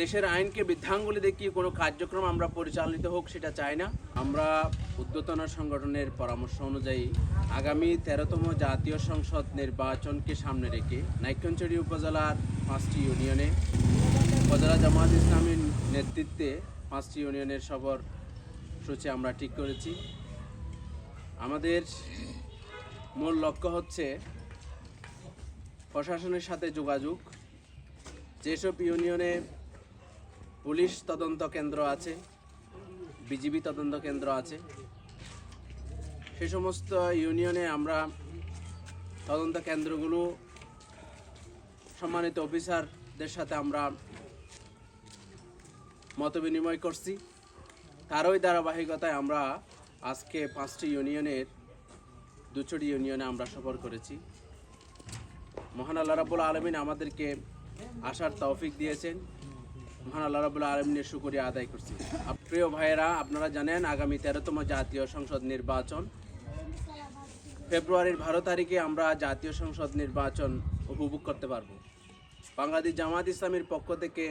দেশের আইনকে বৃদ্ধাঙ্গুলি দেখিয়ে কোনো কার্যক্রম আমরা পরিচালিত হোক, সেটা চাই না। আমরা উদ্যতন সংগঠনের পরামর্শ অনুযায়ী আগামী তেরোতম জাতীয় সংসদ নির্বাচনকে সামনে রেখে নাইকঞ্চড়ি উপজেলার পাঁচটি ইউনিয়নে, উপজেলা জামাত ইসলামীর নেতৃত্বে পাঁচটি ইউনিয়নের সবর সূচি আমরা ঠিক করেছি। আমাদের মূল লক্ষ্য হচ্ছে প্রশাসনের সাথে যোগাযোগ। যেসব ইউনিয়নে পুলিশ তদন্ত কেন্দ্র আছে, বিজিবি তদন্ত কেন্দ্র আছে। সে সমস্ত ইউনিয়নে আমরা তদন্ত কেন্দ্রগুলো, সম্মানিত অফিসারদের সাথে আমরা মত বিনিময় করছি। তারই ধারাবাহিকতায় আমরা আজকে পাঁচটি ইউনিয়নের দুচড়ি ইউনিয়নে আমরা সফর করেছি। মহান আল্লাহ রাবুল আলমিন আমাদেরকে আসার তৌফিক দিয়েছেন। মহান আল্লাহ আলমিনের শুকরিয়া আদায় করছি। প্রিয় ভাইয়েরা, আপনারা জানেন আগামী তেরোতম জাতীয় সংসদ নির্বাচন। ফেব্রুয়ারির বারো তারিখে আমরা জাতীয় সংসদ নির্বাচন উপভোগ করতে পারব। বাংলাদেশ জামাত ইসলামের পক্ষ থেকে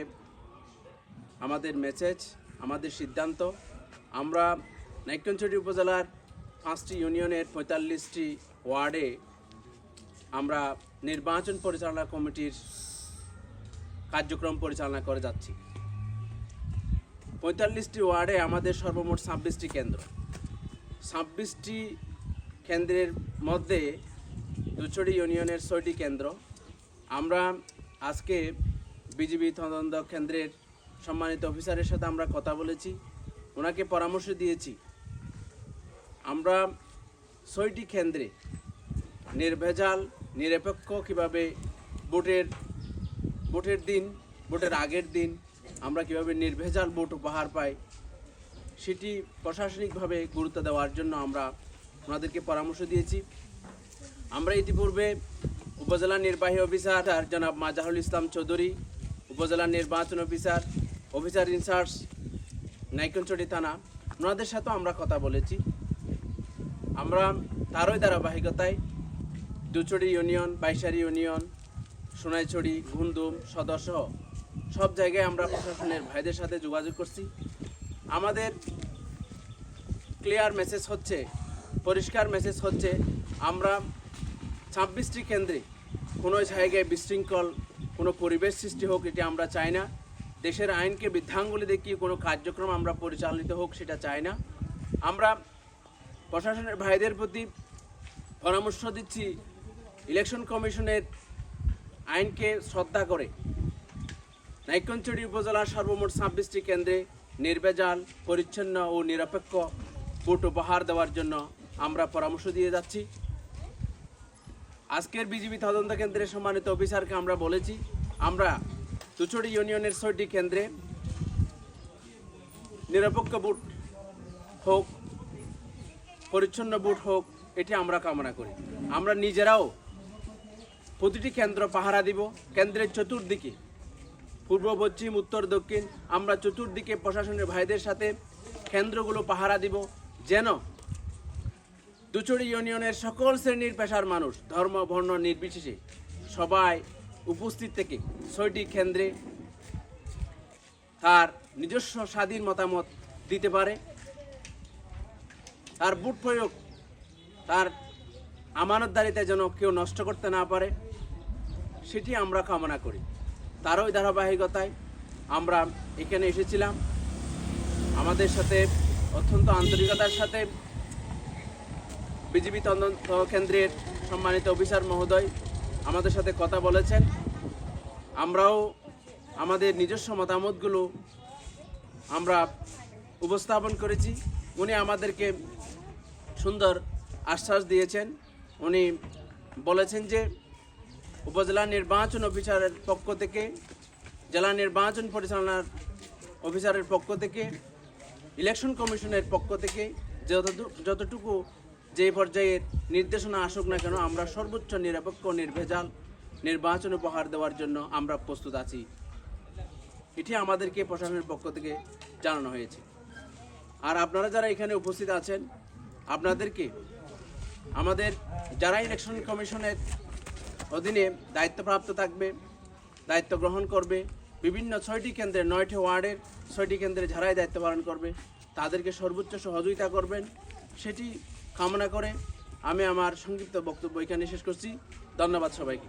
আমাদের মেসেজ আমাদের সিদ্ধান্ত, আমরা নাইকঞ্চটি উপজেলার পাঁচটি ইউনিয়নের পঁয়তাল্লিশটি ওয়ার্ডে আমরা নির্বাচন পরিচালনা কমিটির কার্যক্রম পরিচালনা করে যাচ্ছি। পঁয়তাল্লিশটি ওয়ার্ডে আমাদের সর্বমোট ছাব্বিশটি কেন্দ্র। ছাব্বিশটি কেন্দ্রের মধ্যে দুচড়ি ইউনিয়নের ছয়টি কেন্দ্র। আমরা আজকে বিজিবি তদন্ত কেন্দ্রের সম্মানিত অফিসারের সাথে আমরা কথা বলেছি। ওনাকে পরামর্শ দিয়েছি। আমরা ছয়টি কেন্দ্রে নির্ভেজাল, নিরপেক্ষ কীভাবে ভোটের ভোটের দিন, ভোটের আগের দিন আমরা কীভাবে নির্ভেজাল ভোট উপহার পাই, সেটি প্রশাসনিকভাবে গুরুত্ব দেওয়ার জন্য আমরা ওনাদেরকে পরামর্শ দিয়েছি। আমরা ইতিপূর্বে উপজেলা নির্বাহী অফিসার জনাব মাজাহুল ইসলাম চৌধুরী, উপজেলা নির্বাচন অফিসার অফিসার ইনচার্জ নাইকনচড়ি থানা, ওনাদের সাথেও আমরা কথা বলেছি। আমরা তারই ধারাবাহিকতায় দুচড়ি ইউনিয়ন বাইশারি ইউনিয়ন সোনাইছড়ি ঘুমদুম সদস্য সব জায়গায় আমরা প্রশাসনের ভাইদের সাথে যোগাযোগ করছি। আমাদের ক্লিয়ার মেসেজ হচ্ছে, পরিষ্কার মেসেজ হচ্ছে, আমরা ছাব্বিশটি কেন্দ্রে কোনো জায়গায় বিশৃঙ্খল, কোনো পরিবেশ সৃষ্টি হোক এটি আমরা চাই না। দেশের আইনকে বৃদ্ধাঙ্গুলি দেখিয়ে কোনো কার্যক্রম আমরা পরিচালিত হোক সেটা চাই না। আমরা প্রশাসনের ভাইদের প্রতি পরামর্শ দিচ্ছি ইলেকশন কমিশনের আইনকে শ্রদ্ধা করে নাইকঞ্চড়ি উপজেলার সর্বমোট ছাব্বিশটি কেন্দ্রে নির্ভেজাল, পরিচ্ছন্ন ও নিরপেক্ষ ভোট উপহার দেওয়ার জন্য আমরা পরামর্শ দিয়ে যাচ্ছি। আজকের বিজিবি তদন্ত কেন্দ্রের সম্মানিত অফিসারকে আমরা বলেছি, আমরা তুচড়ি ইউনিয়নের ছয়টি কেন্দ্রে নিরপেক্ষ ভোট হোক, পরিচ্ছন্ন ভোট হোক, এটি আমরা কামনা করি। আমরা নিজেরাও প্রতিটি কেন্দ্র পাহারা দিব, কেন্দ্রের চতুর্দিকে। পূর্ব, পশ্চিম, উত্তর, দক্ষিণ, আমরা চতুর্দিকে প্রশাসনের ভাইদের সাথে কেন্দ্রগুলো পাহারা দিব, যেন দুচড়ি ইউনিয়নের সকল শ্রেণির পেশার মানুষ, ধর্ম, বর্ণ, নির্বিশেষে সবাই উপস্থিত থেকে ছয়টি কেন্দ্রে তার নিজস্ব স্বাধীন মতামত দিতে পারে। তার বুট প্রয়োগ, তার আমানতদারিতে যেন কেউ নষ্ট করতে না পারে, সেটি আমরা কামনা করি। তারই ধারাবাহিকতায় আমরা এখানে এসেছিলাম। আমাদের সাথে অত্যন্ত আন্তরিকতার সাথে বিজিবি তদন্ত কেন্দ্রের সম্মানিত অফিসার মহোদয় আমাদের সাথে কথা বলেছেন। আমরাও আমাদের নিজস্ব মতামতগুলো আমরা উপস্থাপন করেছি। উনি আমাদেরকে সুন্দর আশ্বাস দিয়েছেন। উনি বলেছেন যে উপজেলা নির্বাচন অফিসারের পক্ষ থেকে, জেলা নির্বাচন পরিচালনার অফিসারের পক্ষ থেকে, ইলেকশন কমিশনের পক্ষ থেকে যতটুকু যতটুকু যে পর্যায়ের নির্দেশনা আসুক না কেন, আমরা সর্বোচ্চ নিরপেক্ষ, নির্ভেজাল নির্বাচন উপহার দেওয়ার জন্য আমরা প্রস্তুত আছি। এটি আমাদেরকে প্রশাসনের পক্ষ থেকে জানানো হয়েছে। আর আপনারা যারা এখানে উপস্থিত আছেন, আপনাদেরকে আমাদের যারা ইলেকশন কমিশনের অধীনে দায়িত্বপ্রাপ্ত থাকবে, দায়িত্ব গ্রহণ করবে, বিভিন্ন ছয়টি কেন্দ্রে, নয়টি ওয়ার্ডের ছয়টি কেন্দ্রে যারাই দায়িত্ব পালন করবে, তাদেরকে সর্বোচ্চ সহযোগিতা করবেন। সেটি কামনা করে আমি আমার সংক্ষিপ্ত বক্তব্য এখানে শেষ করছি। ধন্যবাদ সবাইকে।